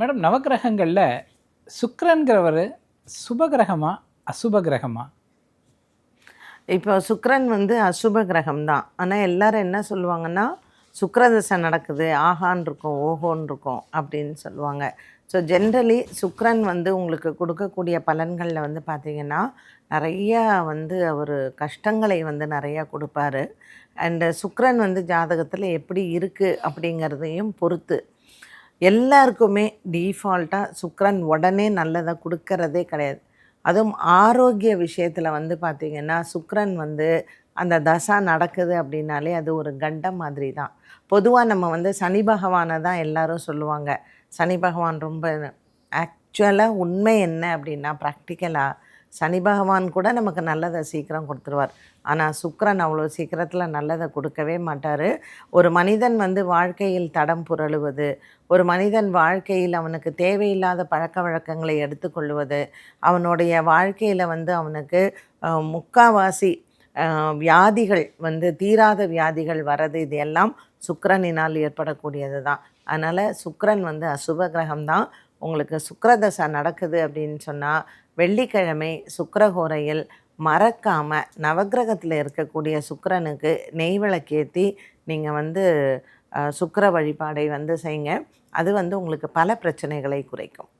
Madam நவக்கிரகங்களில் சுக்கரன்கிறவர் சுபகிரகமா அசுப கிரகமா இப்போ சுக்கரன் வந்து அசுப கிரகம் தான் ஆனால் எல்லாரும் என்ன சொல்லுவாங்கன்னா சுக்கிரதசை நடக்குது ஆகான் இருக்கும் ஓஹோன்னு இருக்கும் அப்படின்னு சொல்லுவாங்க. ஸோ ஜென்ரலி சுக்கரன் வந்து உங்களுக்கு கொடுக்கக்கூடிய பலன்களில் வந்து பார்த்திங்கன்னா நிறையா வந்து அவர் கஷ்டங்களை வந்து நிறையா கொடுப்பாரு. அண்டு சுக்கரன் வந்து ஜாதகத்தில் எப்படி இருக்குது அப்படிங்கிறதையும் பொறுத்து. எல்லாருக்குமே டீஃபால்ட்டாக சுக்ரன் உடனே நல்லதை கொடுக்கறதே கிடையாது. அதுவும் ஆரோக்கிய விஷயத்தில் வந்து பார்த்திங்கன்னா சுக்ரன் வந்து அந்த தசா நடக்குது அப்படின்னாலே அது ஒரு கண்டம் மாதிரி தான் பொதுவாக நம்ம வந்து சனி பகவானை தான் எல்லாரும் சொல்லுவாங்க. சனி பகவான் ரொம்ப ஆக்ட் ஆக்சுவலாக உண்மை என்ன அப்படின்னா ப்ராக்டிக்கலாக சனி பகவான் கூட நமக்கு நல்லதை சீக்கிரம் கொடுத்துருவார். ஆனால் சுக்கரன் அவ்வளோ சீக்கிரத்தில் நல்லதை கொடுக்கவே மாட்டார். ஒரு மனிதன் வந்து வாழ்க்கையில் தடம் புரளுவது ஒரு மனிதன் வாழ்க்கையில் அவனுக்கு தேவையில்லாத பழக்க வழக்கங்களை எடுத்துக்கொள்வது அவனுடைய வாழ்க்கையில் வந்து அவனுக்கு முக்காவாசி வியாதிகள் வந்து தீராத வியாதிகள் வரது இது எல்லாம் சுக்கரனினால் ஏற்படக்கூடியது தான் அதனால் சுக்கரன் வந்து அசுப கிரகம் தான் உங்களுக்கு சுக்கரதசை நடக்குது அப்படின்னு சொன்னால் வெள்ளிக்கிழமை சுக்கிரஹோரையில் மறக்காமல் நவக்கிரகத்தில் இருக்கக்கூடிய சுக்கரனுக்கு நெய் விளக்கேற்றி நீங்கள் வந்து சுக்கர வழிபாடை வந்து செய்யுங்க. அது வந்து உங்களுக்கு பல பிரச்சனைகளை குறைக்கும்.